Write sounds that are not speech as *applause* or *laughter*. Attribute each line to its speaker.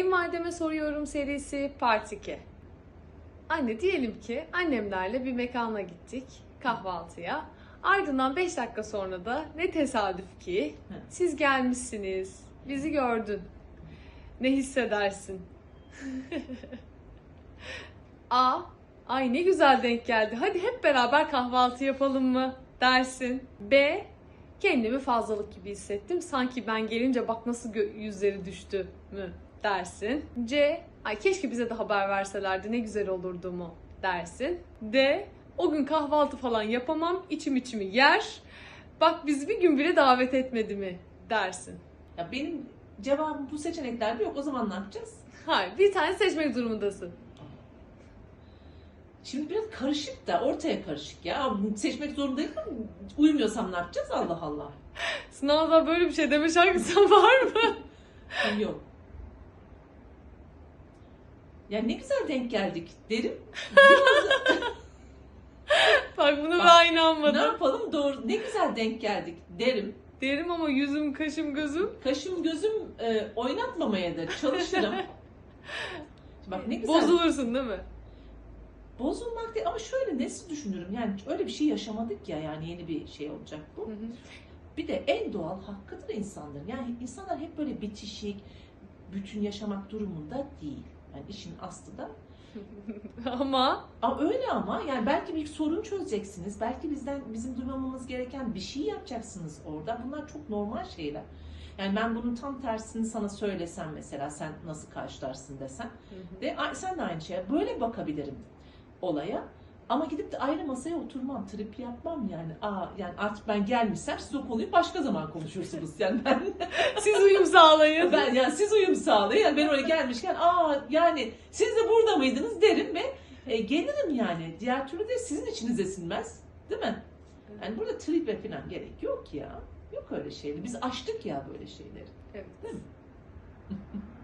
Speaker 1: Kayınvalideme Soruyorum serisi Part 2. Anne diyelim ki annemlerle bir mekana gittik kahvaltıya. Ardından 5 dakika sonra da ne tesadüf ki siz gelmişsiniz. Bizi gördün. Ne hissedersin? *laughs* A. Ay ne güzel denk geldi. Hadi hep beraber kahvaltı yapalım mı dersin. B. Kendimi fazlalık gibi hissettim. Sanki ben gelince bak nasıl yüzleri düştü mü dersin. C. Ay keşke bize de haber verselerdi ne güzel olurdu mu dersin. D. O gün kahvaltı falan yapamam. içim içimi yer. Bak bizi bir gün bile davet etmedi mi dersin.
Speaker 2: Ya benim cevabım bu seçeneklerde yok. O zaman ne yapacağız?
Speaker 1: Hayır bir tane seçmek durumundasın.
Speaker 2: Şimdi biraz karışık da ortaya karışık ya. Seçmek zorundayım mı? Uyumuyorsam ne yapacağız? Allah Allah. *laughs*
Speaker 1: Sınavda böyle bir şey deme şansın var mı?
Speaker 2: Yok. Ya ne güzel denk geldik derim. Biraz *laughs*
Speaker 1: Bak buna
Speaker 2: Bak,
Speaker 1: ben
Speaker 2: ne
Speaker 1: inanmadım.
Speaker 2: yapalım doğru ne güzel denk geldik derim.
Speaker 1: Derim ama yüzüm, kaşım, gözüm
Speaker 2: Kaşım gözüm e, oynatmamaya da çalışırım. *laughs* Bak ne güzel.
Speaker 1: bozulursun değil mi?
Speaker 2: Bozulmak değil ama şöyle nasıl düşünürüm yani öyle bir şey yaşamadık ya yani yeni bir şey olacak bu.
Speaker 1: Hı hı.
Speaker 2: Bir de en doğal hakkıdır insanların. Yani insanlar hep böyle bitişik, bütün yaşamak durumunda değil. Yani işin aslı da. *laughs*
Speaker 1: ama
Speaker 2: Ama öyle ama yani belki bir sorun çözeceksiniz. Belki bizden bizim duymamamız gereken bir şey yapacaksınız orada. Bunlar çok normal şeyler. Yani ben bunun tam tersini sana söylesem mesela sen nasıl karşılarsın desem ve a- sen de aynı şeye böyle bakabilirim olaya. Ama gidip de ayrı masaya oturmam, trip yapmam yani. Aa yani artık ben gelmişsem siz o konuyu başka zaman konuşursunuz. Yani ben *laughs*
Speaker 1: siz uyum sağlayın.
Speaker 2: ben yani siz uyum sağlayın. Yani ben oraya gelmişken aa yani siz de burada mıydınız derim ve e, gelirim yani. Diğer türlü de sizin içinize sinmez. Değil mi? Yani burada tribe falan gerek yok ya. Yok öyle şeyler. Biz aştık ya böyle şeyleri.
Speaker 1: Evet.
Speaker 2: Değil mi? *laughs*